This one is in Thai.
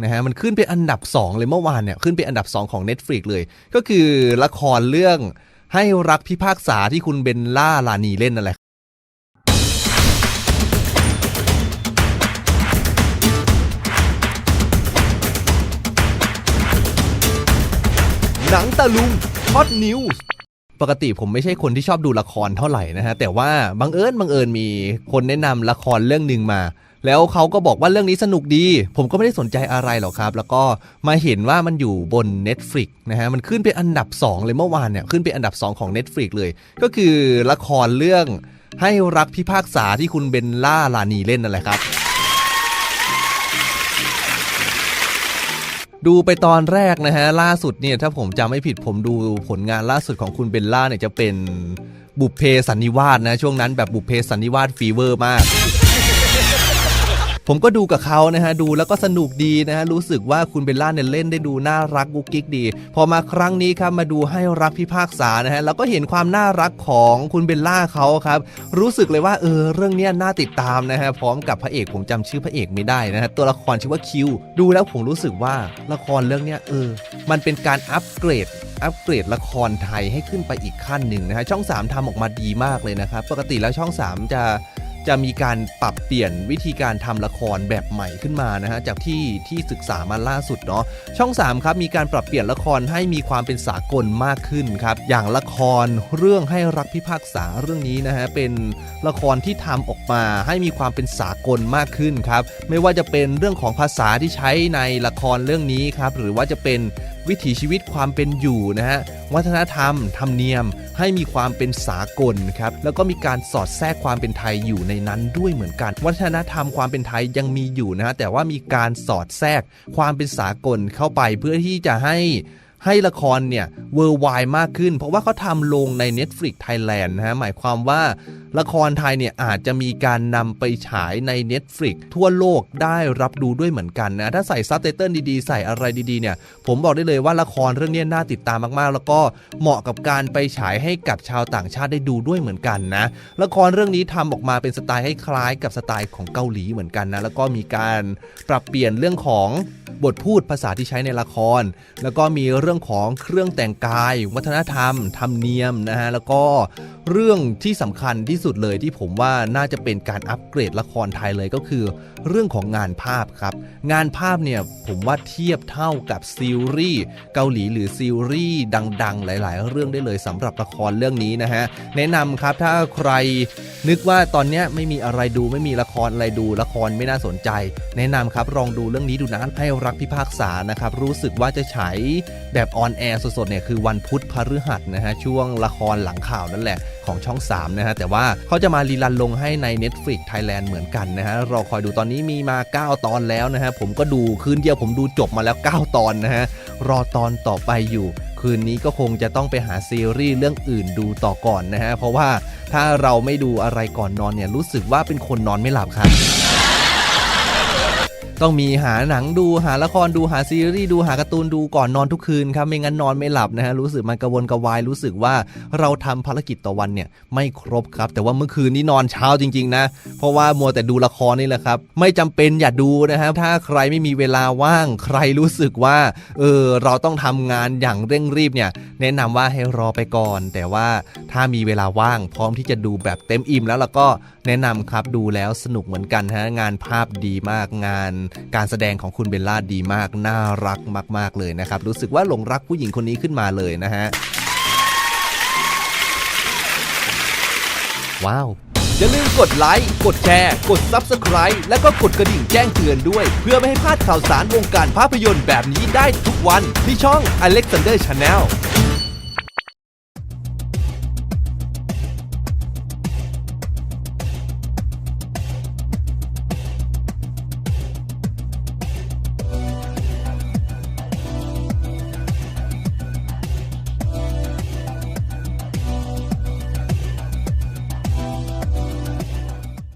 นะฮะมันขึ้นเป็นอันดับ 2 เลยเมื่อวานเนี่ยขึ้นเป็นอันดับ 2 ของ Netflix เลย ก็คือละครเรื่องให้รักพิพากษาที่คุณเบนล่าลานีเล่นนั่นแหละหนังตะลุงฮอตนิวส์ปกติผมไม่ใช่คนที่ชอบดูละครเท่าไหร่นะฮะ แต่ว่าบังเอิญบังเอิญมีคนแนะนำละครเรื่องหนึ่งมา แล้วเขาก็บอกว่าเรื่องนี้สนุกดี ผมก็ไม่ได้สนใจอะไรหรอกครับ แล้วก็มาเห็นว่ามันอยู่บน Netflix นะฮะมันขึ้นเป็นอันดับ 2 เลยเมื่อวานเนี่ยขึ้นเป็นอันดับ 2 ของ Netflix เลย ก็คือละครเรื่องให้รักพิพากษาที่คุณเบนล่าลานีเล่นนั่นแหละครับดูไปตอนแรกนะฮะล่าสุดเนี่ยถ้าผมจำไม่ผิดผมดูผลงานล่าสุดของคุณเบลล่าเนี่ยจะเป็นบุพเพสันนิวาสนะช่วงนั้นแบบบุพเพสันนิวาสฟีเวอร์มาก ผมก็ดูกับเขานะฮะดูแล้วก็สนุกดีนะฮะรู้สึกว่าคุณเบลล่าเนี่ยเล่นได้ดูน่ารักกุ๊กกิ๊กดี พอมาครั้งนี้ครับมาดูให้รักพิพากษานะฮะแล้วก็เห็นความน่ารักของคุณเบลล่าเขาครับรู้สึกเลยว่าเออเรื่องเนี้ยน่าติดตามนะฮะพร้อมกับพระเอกผมจำชื่อพระเอกไม่ได้นะฮะตัวละครชื่อว่าคิวดูแล้วผมรู้สึกว่าละครเรื่องเนี้ยเออมันเป็นการอัปเกรดอัปเกรดละครไทยให้ขึ้นไปอีกขั้นหนึ่งนะฮะช่อง 3ทำออกมาดีมากเลยนะครับปกติแล้วช่อง 3 จะ จะมีการปรับเปลี่ยนวิธีการทำละครแบบใหม่ขึ้นมานะฮะจากที่ที่ศึกษามาล่าสุดเนาะช่อง 3 ครับมีการปรับเปลี่ยนละครให้มีความเป็นสากลมากขึ้นครับอย่างละครเรื่องให้รักพิพากษาเรื่องนี้นะฮะเป็นละครที่ทำออกมาให้มีความเป็นสากลมากขึ้นครับไม่ว่าจะเป็นเรื่องของภาษาที่ใช้ในละครเรื่องนี้ครับหรือว่าจะเป็นวิถีชีวิตความเป็นอยู่นะฮะวัฒนธรรมธรรมเนียม ให้มีความเป็นสากลครับแล้วก็มีการสอดแทรกความเป็นไทยอยู่ในนั้นด้วยเหมือนกัน วัฒนธรรมความเป็นไทยยังมีอยู่นะฮะแต่ว่ามีการสอดแทรกความเป็นสากลเข้าไปเพื่อที่จะให้ ให้ละครเนี่ยเวอร์ไวมากขึ้น เพราะว่าเขาทำลงใน Netflix Thailand นะฮะหมายความว่าละครไทยเนี่ยอาจจะมีการนำไปฉายใน Netflix ทั่วโลกได้รับดูด้วยเหมือนกันนะ ถ้าใส่ซับไตเติลดีๆ ใส่อะไรดีๆเนี่ย ผมบอกได้เลยว่าละครเรื่องนี้น่าติดตามมากๆ แล้วก็เหมาะกับการไปฉายให้กับชาวต่างชาติได้ดูด้วยเหมือนกันนะ ละครเรื่องนี้ทำออกมาเป็นสไตล์ให้คล้ายกับสไตล์ของเกาหลีเหมือนกันนะแล้วก็มีการปรับเปลี่ยนเรื่องของ บทพูดภาษาที่ใช้ในละคร แล้วก็มีเรื่องของเครื่องแต่งกาย วัฒนธรรม ธรรมเนียมนะฮะแล้วก็เรื่องที่สำคัญที่สุดเลยที่ผมว่าน่าจะเป็นการอัปเกรดละครไทยเลยก็คือ เรื่องของงานภาพครับ งานภาพเนี่ยผมว่าเทียบเท่ากับซีรีส์เกาหลีหรือซีรีส์ดัง ๆ หลาย ๆ เรื่องได้เลยสำหรับละครเรื่องนี้นะฮะแนะนำครับถ้าใครนึกว่าตอนนี้ไม่มีอะไรดูไม่มีละครอะไรดูละครไม่น่าสนใจ แนะนำครับลองดูเรื่องนี้ดูนะให้รักพิพากษานะครับรู้สึกว่าจะฉายแบบออนแอร์สดๆเนี่ยคือวันพุธพฤหัสนะฮะช่วงละครหลังข่าวนั่นแหละของช่อง 3 นะฮะ แต่ว่าเขาจะมารีลันลงให้ใน Netflix Thailand เหมือนกันนะฮะรอคอยดูตอนนี้มีมา 9 ตอนแล้วนะฮะ ผมก็ดูคืนเดียวผมดูจบมาแล้ว 9 ตอนนะฮะ รอตอนต่อไปอยู่ คืนนี้ก็คงจะต้องไปหาซีรีส์เรื่องอื่นดูต่อก่อนนะฮะ เพราะว่าถ้าเราไม่ดูอะไรก่อนนอนเนี่ยรู้สึกว่าเป็นคนนอนไม่หลับครับ ต้องมีหาหนังดูหาละครดูหาซีรีส์ดูหาการ์ตูนดูก่อนนอนทุกคืนครับไม่งั้นนอนไม่หลับนะฮะรู้สึกมันกระวนกระวายรู้สึกว่าเราทำภารกิจต่อวันเนี่ยไม่ครบครับ แต่ว่าเมื่อคืนนี้นอนเช้าจริง ๆ นะ เพราะว่ามัวแต่ดูละครนี่แหละครับ ไม่จำเป็นอย่าดูนะครับ ถ้าใครไม่มีเวลาว่างใครรู้สึกว่าเออเราต้องทำงานอย่างเร่งรีบเนี่ย แนะนำว่าให้รอไปก่อน แต่ว่าถ้ามีเวลาว่าง พร้อมที่จะดูแบบเต็มอิ่มแล้วเราก็แนะนำครับดูแล้วสนุกเหมือนกันฮะงานภาพดีมากงานการแสดงของคุณเบลล่าดีมาก น่ารักมาก ๆ เลยนะครับ รู้สึกว่าหลงรักผู้หญิงคนนี้ขึ้นมาเลยนะฮะ ว้าว อย่าลืมกดไลค์ กดแชร์ กด Subscribe แล้วก็กดกระดิ่งแจ้งเตือนด้วย เพื่อไม่ให้พลาดข่าวสารวงการภาพยนตร์แบบนี้ได้ทุกวันที่ช่อง Alexander Channel